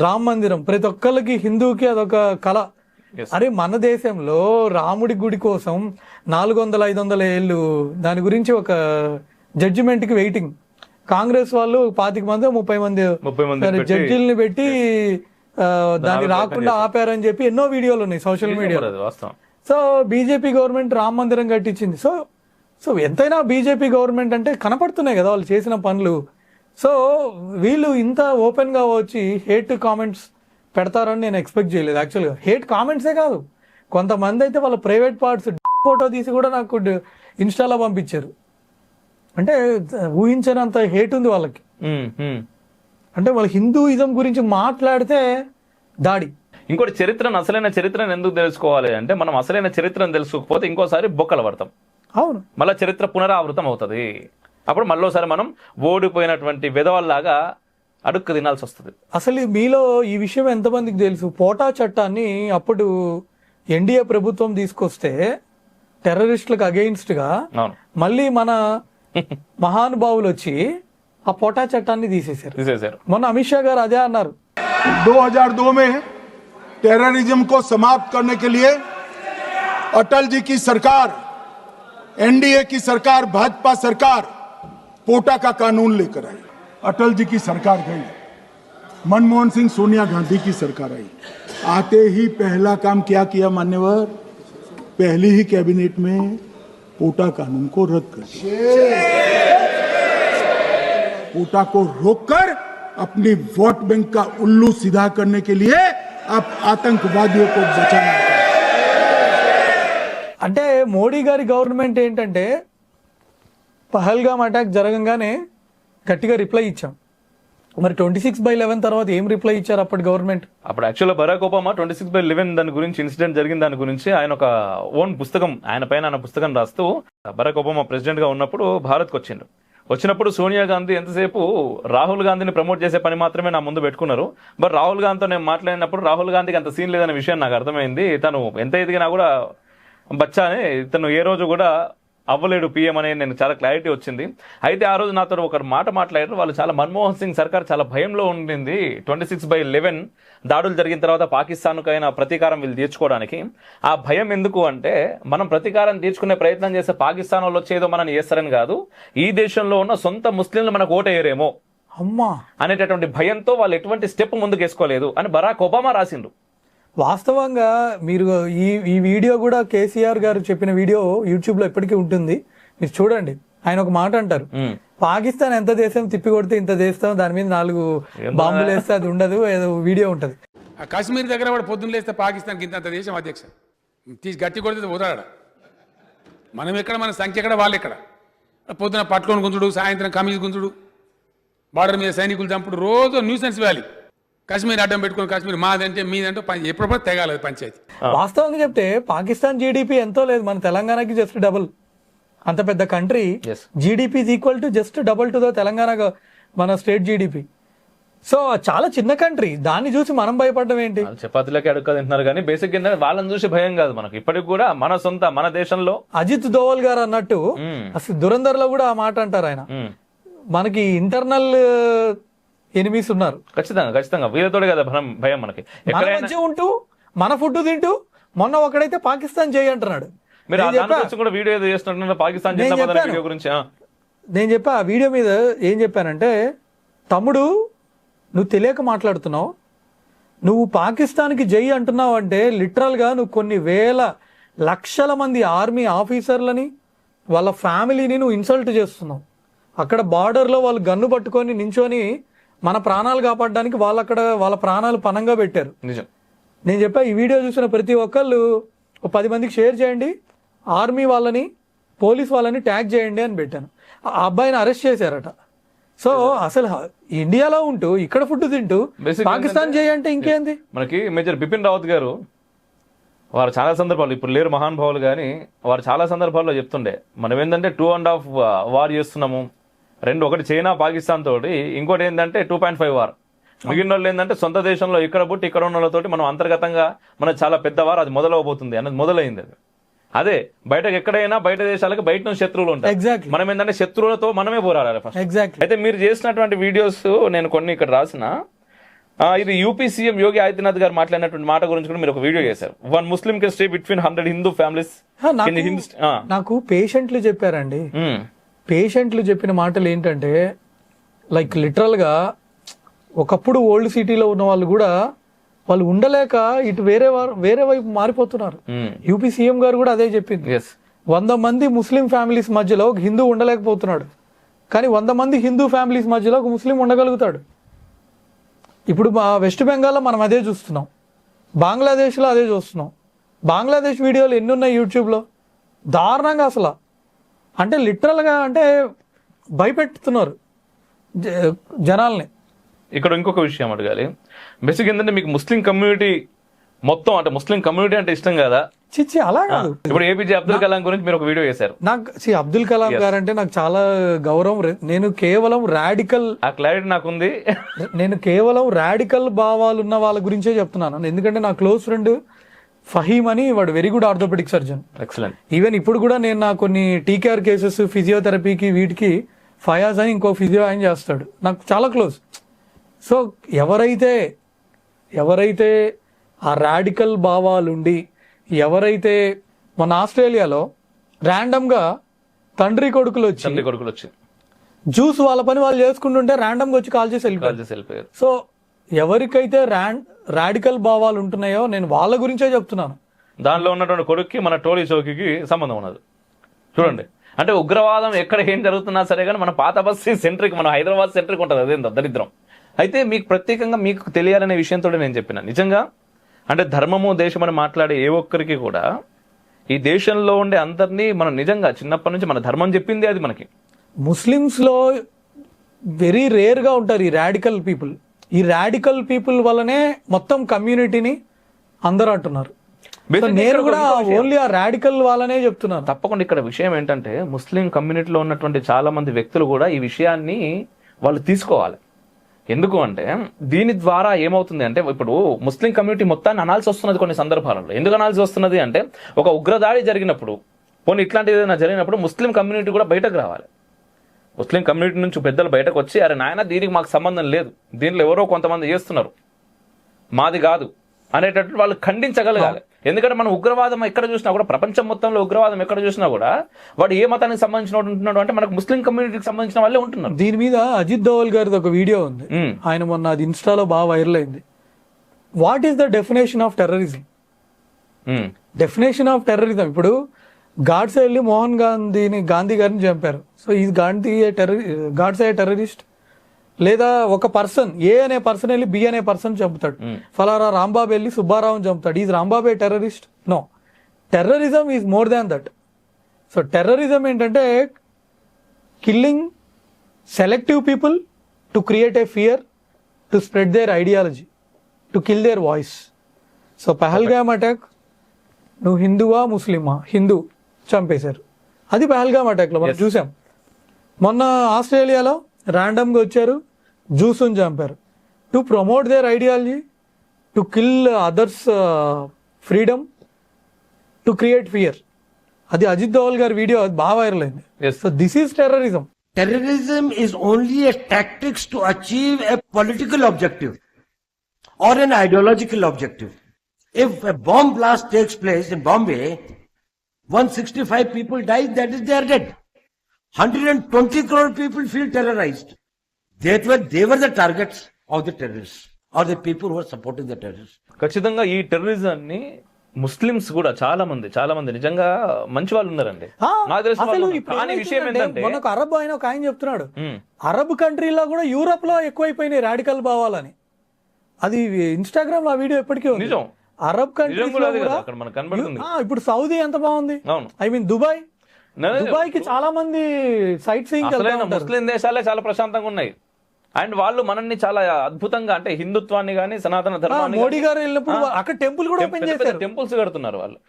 రామ మందిరం. ప్రతి ఒక్కరికి హిందూకి అదొక కళ. అరే మన దేశంలో రాముడి గుడి కోసం నాలుగు వందల ఐదు వందల ఏళ్ళు దాని గురించి ఒక జడ్జిమెంట్కి వెయిటింగ్ కాంగ్రెస్ వాళ్ళు పాతిక మంది ముప్పై మంది ముప్పై మంది పెట్టి- జడ్జిల్ని పెట్టి దాన్ని రాకుండా ఆపారని చెప్పి ఎన్నో వీడియోలు ఉన్నాయి సోషల్ మీడియా అది వాస్తవం. సో బీజేపీ గవర్నమెంట్ రామ మందిరం కట్టించింది. సో సో ఎంతైనా బీజేపీ గవర్నమెంట్ అంటే కనపడుతున్నాయి కదా వాళ్ళు చేసిన పనులు. సో వీళ్ళు ఇంత ఓపెన్గా వచ్చి హేట్ కామెంట్స్ పెడతారని నేను ఎక్స్పెక్ట్ చేయలేదు. యాక్చువల్గా హేట్ కామెంట్సే కాదు. కొంతమంది అయితే వాళ్ళ ప్రైవేట్ పార్ట్స్ ఫోటో తీసి కూడా నాకు ఇన్స్టాలో పంపించారు. అంటే ఊహించనంత హేట్ ఉంది వాళ్ళకి. అంటే వాళ్ళ హిందూయిజం గురించి మాట్లాడితే దాడి. ఇంకోటి చరిత్రను అసలైన చరిత్రను ఎందుకు తెలుసుకోవాలి అంటే మనం అసలైన చరిత్రను తెలుసుకోకపోతే ఇంకోసారి బొక్కలు పడతాం. అవును. మళ్ళీ చరిత్ర పునరావృతం అవుతుంది. అప్పుడు మళ్ళీసారి మనం ఓడిపోయినటువంటి విధవల్లాగా అడుక్కు తినాల్సి వస్తుంది అసలు మీలో ఈ విషయం ఎంతమందికి తెలుసు పోటా చట్టాన్ని అప్పుడు ఎన్డీఏ ప్రభుత్వం తీసుకొస్తే టెర్రరిస్టులకు అగెయిన్స్ట్ గా అవును మళ్ళీ మన మహానుభావులు వచ్చి ఆ పోటా చట్టాన్ని తీసేశారు తీసేశారు మొన్న అమిత్ షా గారు అదే అన్నారు 2002 में टेररिज्म को समाप्त करने के लिए अटल जी की सरकार एनडीए की सरकार भाजपा सरकार पोटा का कानून लेकर आई अटल जी की सरकार गई मनमोहन सिंह सोनिया गांधी की सरकार आई आते ही पहला काम क्या किया मान्यवर पहली ही कैबिनेट में पोटा कानून को रद्द कर दिया पोटा को रोककर अपनी वोट बैंक का उल्लू सीधा करने के लिए अब आतंकवादियों को बचाना है అంటే మోడీ గారి గవర్నమెంట్ ఏంటంటే పహల్గామ్ అటాక్ జరగంగానే గట్టిగా రిప్లై ఇచ్చాం. మరి ట్వంటీ సిక్స్ బై లెవెన్ తర్వాత ఏం రిప్లై ఇచ్చారు అప్పటి గవర్నమెంట్ అప్పుడు యాక్చువల్గా Barack Obama twenty six by eleven దాని గురించి ఇన్సిడెంట్ జరిగిన దాని గురించి ఆయన ఒక ఓన్ పుస్తకం ఆయన పైన ఆయన పుస్తకం రాస్తూ బరాక్ ఒబామా ప్రెసిడెంట్గా ఉన్నప్పుడు భారత్కి వచ్చిండు. వచ్చినప్పుడు సోనియా గాంధీ ఎంతసేపు రాహుల్ గాంధీని ప్రమోట్ చేసే పని మాత్రమే నా ముందు పెట్టుకున్నారు. బట్ రాహుల్ గాంధీతో నేను మాట్లాడినప్పుడు రాహుల్ గాంధీకి అంత సీన్ లేదనే విషయం నాకు అర్థమైంది. తను ఎంత ఎదిగినా కూడా బచ్చానే తను ఏ రోజు కూడా అవ్వలేడు పీఎం అనే నేను చాలా క్లారిటీ వచ్చింది. అయితే ఆ రోజు నాతో ఒక మాట మాట్లాడారు. వాళ్ళు చాలా మన్మోహన్ సింగ్ సర్కార్ చాలా భయంలో ఉండింది. ట్వంటీ సిక్స్ బై లెవెన్ దాడులు జరిగిన తర్వాత పాకిస్తాన్కైనా ప్రతీకారం వీళ్ళు తీర్చుకోవడానికి. ఆ భయం ఎందుకు అంటే మనం ప్రతీకారం తీర్చుకునే ప్రయత్నం చేస్తే పాకిస్తాన్ వాళ్ళు వచ్చేదో మనం చేస్తారని కాదు. ఈ దేశంలో ఉన్న సొంత ముస్లింలు మనకు ఓటేయరేమో అమ్మా! అనేటటువంటి భయంతో వాళ్ళు ఎటువంటి స్టెప్ ముందుకు వేసుకోలేదు అని బరాక్ ఒబామా రాసిండు. వాస్తవంగా మీరు ఈ ఈ వీడియో కూడా కేసీఆర్ గారు చెప్పిన వీడియో యూట్యూబ్లో ఎప్పటికీ ఉంటుంది. మీరు చూడండి. ఆయన ఒక మాట అంటారు. పాకిస్తాన్ ఎంత దేశం తిప్పి కొడితే ఇంత చేస్తాం దాని మీద నాలుగు బాంబులు వేస్తే అది ఉండదు ఏదో వీడియో ఉంటది. ఆ కాశ్మీర్ దగ్గర వాడు పొద్దున్న లేస్తే పాకిస్తాన్కి ఇంత అంత దేశం అధ్యక్ష. తీసి గట్టి కొడితే పోతాడా మనం ఎక్కడ? మన సంఖ్య ఎక్కడ? వాళ్ళు ఎక్కడ? పొద్దున పట్టుకొని గుంజుడు సాయంత్రం కమీజ్ గుంజుడు బార్డర్ మీద సైనికులు చంపుడు రోజు న్యూసెన్స్ వ్యాలీ. కాశ్మీర్ అడ్డం పెట్టుకొని కాశ్మీర్ మాదంటే మీదంటే పం- ఎప్పుడప్పుడు తెగాలి పంచాయతీ. వాస్తవంగా చెప్తే పాకిస్తాన్ జీడిపి ఎంతో లేదు. మన తెలంగాణకి జస్ట్ డబుల్ అంత పెద్ద country. GDP is equal to just double to the Telangana మన స్టేట్ జీడిపి సో చాలా చిన్న కంట్రీ దాన్ని చూసి మనం భయపడడం ఏంటి? చపాతీలకి అడుక్క తింటున్నారు కానీ బేసిక్ ఏంటంటే వాళ్ళని చూసి భయం కాదు మనకు. ఇప్పటికి కూడా మన సొంత మన దేశంలో అజిత్ దోవల్ గారు అన్నట్టు. అసలు దురంధర్లో కూడా ఆ మాట అంటారు ఆయన. మనకి ఇంటర్నల్ ఎనిమీస్ ఉన్నారు ఖచ్చితంగా ఖచ్చితంగా. వీళ్ళతోటి కదా భయం భయం మనకి. మన ఎక్కడైనా మధ్య ఉంటూ మన ఫుడ్ తింటూ మొన్న ఒకడైతే పాకిస్తాన్ చేయి అంటున్నాడు. మీరు కూడా వీడియో ఏదో చేస్తున్నారు పాకిస్తాన్. వీడియో గురించి ఆ. నేను చెప్పా ఆ వీడియో మీద ఏం చెప్పానంటే తమ్ముడు నువ్వు తెలియక మాట్లాడుతున్నావు. నువ్వు పాకిస్తాన్కి జై అంటున్నావు అంటే లిటరల్గా నువ్వు కొన్ని వేల లక్షల మంది ఆర్మీ ఆఫీసర్లని వాళ్ళ ఫ్యామిలీని నువ్వు ఇన్సల్ట్ చేస్తున్నావు. అక్కడ బార్డర్లో వాళ్ళు గన్ను పట్టుకొని నించొని మన ప్రాణాలు కాపాడడానికి వాళ్ళు అక్కడ వాళ్ళ ప్రాణాలు పనంగా పెట్టారు. నిజం. నేను చెప్పా ఈ వీడియో చూసిన ప్రతి ఒక్కళ్ళు ఒక పది మందికి షేర్ చేయండి ఆర్మీ వాళ్ళని పోలీస్ వాళ్ళని ట్యాగ్ చేయండి అని పెట్టాను. ఆ అబ్బాయిని అరెస్ట్ చేశారట. సో అసలు ఇండియాలో ఉంటూ ఇక్కడ ఫుడ్ తింటూ పాకిస్తాన్ చేయంటే ఇంకేంది? మనకి మేజర్ బిపిన్ రావత్ గారు వారు చాలా సందర్భాలు ఇప్పుడు లేరు మహానుభావులు కానీ వారు చాలా సందర్భాల్లో చెప్తుండే మనం ఏంటంటే టూ అండ్ హాఫ్ వార్ చేస్తున్నాము రెండు ఒకటి చైనా పాకిస్తాన్ తోటి ఇంకోటి ఏంటంటే టూ పాయింట్ ఫైవ్ వార్ మిగిలిన వాళ్ళు ఏంటంటే సొంత దేశంలో ఇక్కడ పుట్టి ఇక్కడ ఉన్న వాళ్ళతోటి మనం అంతర్గతంగా మన చాలా పెద్ద వార్ అది మొదలవబోతుంది అన్నది మొదలైంది అది. అదే బయటకు ఎక్కడైనా బయట దేశాలకు బయట నుంచి శత్రువులు ఉంటాయి మనం ఏంటంటే శత్రువులతో మనమే పోరాడాలి ఫస్ట్ అయితే మీరు చేసినటువంటి వీడియోస్ నేను కొన్ని ఇక్కడ రాసిన. ఇది యూపీ సీఎం యోగి ఆదిత్యనాథ్ గారు మాట్లాడినటువంటి మాట గురించి కూడా మీరు ఒక వీడియో చేశారు. One Muslim can stay between hundred Hindu families నాకు పేషెంట్లు చెప్పారండి. పేషెంట్లు చెప్పిన మాటలు ఏంటంటే లైక్ లిటరల్గా ఒకప్పుడు ఓల్డ్ సిటీలో ఉన్న వాళ్ళు కూడా వాళ్ళు ఉండలేక ఇటు వేరే వారు వైపు మారిపోతున్నారు. యూపీ సీఎం గారు కూడా అదే చెప్పింది. వంద మంది ముస్లిం ఫ్యామిలీస్ మధ్యలో ఒక హిందూ ఉండలేకపోతున్నాడు. కానీ వంద మంది హిందూ ఫ్యామిలీస్ మధ్యలో ఒక ముస్లిం ఉండగలుగుతాడు. ఇప్పుడు మా వెస్ట్ బెంగాల్లో మనం అదే చూస్తున్నాం. బంగ్లాదేశ్లో అదే చూస్తున్నాం. బంగ్లాదేశ్ వీడియోలు ఎన్ని ఉన్నాయి యూట్యూబ్లో దారుణంగా అసలు. అంటే లిటరల్గా అంటే భయపెడుతున్నారు జనాల్ని. ఇక్కడ ఇంకొక విషయం అడగాలి. బేసిక్ ఏంటంటే మీకు ముస్లిం కమ్యూనిటీ మొత్తం అంటే ముస్లిం కమ్యూనిటీ అంటే ఇష్టం కదా? చిచ్చి అలా కాదు. ఇప్పుడు ఏపీజే అబ్దుల్ కలాం గురించి మీరు ఒక వీడియో చేశారు నాకు సి అబ్దుల్ కలాం గారు అంటే నాకు చాలా గౌరవం. నేను కేవలం రాడికల్ ఆ క్లారిటీ నాకుంది. నేను కేవలం రాడికల్ భావాలు ఉన్న వాళ్ళ గురించే చెప్తున్నాను. ఎందుకంటే నా క్లోజ్ ఫ్రెండ్ ఫహీమ్ అని వాడు very good orthopaedic surgeon excellent even ఇప్పుడు కూడా నేను నా కొన్ని టీకేఆర్ కేసెస్ ఫిజియోథెరపీకి వీటికి ఫయాజ్ అని ఇంకో ఫిజియో ఆయన చేస్తాడు. నాకు చాలా క్లోజ్ సో ఎవరైతే ఎవరైతే ఆ రాడికల్ భావాలుండి ఎవరైతే మన ఆస్ట్రేలియాలో ర్యాండమ్గా తండ్రి కొడుకులు వచ్చి తండ్రి కొడుకులు వచ్చి. జ్యూస్ వాళ్ళ పని వాళ్ళు చేసుకుంటుంటే ర్యాండమ్గా వచ్చి కాల్ చేసి వెళ్ళిపోయారు. కాల్ చేసి వెళ్ళిపోయారు. సో ఎవరికైతే రాడికల్ భావాలు ఉంటున్నాయో నేను వాళ్ళ గురించే చెప్తున్నాను. దానిలో ఉన్నటువంటి కొడుక్కి మన టోలీ చౌకీకి సంబంధం ఉన్నది. చూడండి. అంటే ఉగ్రవాదం ఎక్కడ ఏం జరుగుతున్నా సరే కానీ మన పాత బస్సు సెంట్రిక్ మన హైదరాబాద్ సెంట్రిక్ ఉంటుంది. అదేందో దరిద్రం. అయితే మీకు ప్రత్యేకంగా మీకు తెలియాలనే విషయంతో నేను చెప్పిన. నిజంగా? అంటే ధర్మము దేశం అని మాట్లాడే ఏ ఒక్కరికి కూడా ఈ దేశంలో ఉండే అందరినీ మనం నిజంగా చిన్నప్పటి నుంచి మన ధర్మం చెప్పింది అది మనకి. ముస్లిమ్స్లో వెరీ రేర్గా ఉంటారు ఈ రాడికల్ పీపుల్. ఈ రాడికల్ పీపుల్ వల్లనే మొత్తం కమ్యూనిటీని అందరూ అంటున్నారు. నేను కూడా. ఓన్లీ ఆ రాడికల్ వాళ్ళనే చెప్తున్నాను. తప్పకుండా ఇక్కడ విషయం ఏంటంటే ముస్లిం కమ్యూనిటీలో ఉన్నటువంటి చాలా మంది వ్యక్తులు కూడా ఈ విషయాన్ని వాళ్ళు తీసుకోవాలి. ఎందుకు అంటే దీని ద్వారా ఏమవుతుంది అంటే ఇప్పుడు ముస్లిం కమ్యూనిటీ మొత్తాన్ని అనాల్సి వస్తున్నది కొన్ని సందర్భాలలో. ఎందుకు అనాల్సి వస్తున్నది అంటే ఒక ఉగ్రదాడి జరిగినప్పుడు పోనీ ఇట్లాంటిది ఏదైనా జరిగినప్పుడు ముస్లిం కమ్యూనిటీ కూడా బయటకు రావాలి. ముస్లిం కమ్యూనిటీ నుంచి పెద్దలు బయటకు వచ్చి అరే నాయన దీనికి మాకు సంబంధం లేదు. దీంట్లో ఎవరో కొంతమంది చేస్తున్నారు. మాది కాదు. అనేటట్టు వాళ్ళు ఖండించగలగాలి. ఎందుకంటే మనం ఉగ్రవాదం ఎక్కడ చూసినా కూడా ప్రపంచం మొత్తంలో ఉగ్రవాదం ఎక్కడ చూసినా కూడా వాడు ఏ మతానికి సంబంధించిన ఉంటున్నాడు అంటే మనకు ముస్లిం కమ్యూనిటీకి సంబంధించిన వాళ్ళే ఉంటున్నారు. దీని మీద అజిత్ దోవల్ గారిది ఒక వీడియో ఉంది. ఆయన మొన్న అది ఇన్స్టాలో బాగా వైరల్ అయింది. What is the definition of terrorism. Definition of terrorism ఇప్పుడు గాడ్స్ వెళ్ళి మోహన్ గాంధీని గాంధీ గారిని చంపారు. సో ఈ గాంధీ టెర్రరి గాడ్స్ టెర్రరిస్ట్? లేదా ఒక పర్సన్ ఏ అనే పర్సన్ వెళ్ళి బి అనే పర్సన్ చంపుతాడు. ఫలానా రాంబాబు వెళ్ళి సుబ్బారావుని చంపుతాడు. Is Rambabu terrorist? No. Terrorism is more than that. So terrorism ఏంటంటే killing selective people to create a fear to spread their ideology to kill their voice. So Pahalgam attack నువ్వు హిందువా ముస్లిమా? హిందూ. చంపేశారు. అది పహల్గామ్ అటాక్లో మనం చూసాం. మొన్న ఆస్ట్రేలియాలో ర్యాండమ్గా వచ్చారు జ్యూస్ని చంపారు. To promote their ideology to kill others freedom to create fear అది అజిత్ దోవల్ గారి వీడియో అది బాగా వైరల్ అయింది. So this is terrorism Terrorism. Is only a tactics to achieve a political objective or an ideological objective. If a bomb blast takes place in Bombay, 165 people die, that is they are dead. 120 crore people feel terrorized. They were, they were the targets of the terrorists or the people who are supporting the terrorists. ఖచ్చితంగా ఈ టెర్రరిజాన్ని Muslims కూడా చాలా మంది చాలా మంది నిజంగా మంచి వాళ్ళు ఉన్నారండి నాకు తెలిసిన విషయం ఏంటంటే మొన్న ఒక అరబ్ ఆయన ఒక ఆయన చెప్తున్నాడు. అరబ్ కంట్రీలో కూడా యూరోప్లో ఎక్కువైపోయినాయి రాడికల్ భావాలని అది ఇన్స్టాగ్రామ్లో ఆ వీడియో ఎప్పటికీ నిజం. అరబ్ కంట్రీస్ ఆ, ఇప్పుడు సౌదీ ఎంత బాగుంది? I mean Dubai. దుబాయ్కి చాలా మంది సైట్ సీయింగ్ ముస్లిం దేశాలే చాలా ప్రశాంతంగా ఉన్నాయి. అండ్ వాళ్ళు మనల్ని చాలా అద్భుతంగా అంటే హిందుత్వాన్ని గానీ సనాతన ధర్మాన్ని మోడీ గారు వెళ్ళినప్పుడు అక్కడ టెంపుల్ కూడా ఓపెన్ చేశారు. టెంపుల్స్ కడుతున్నారు వాళ్ళు.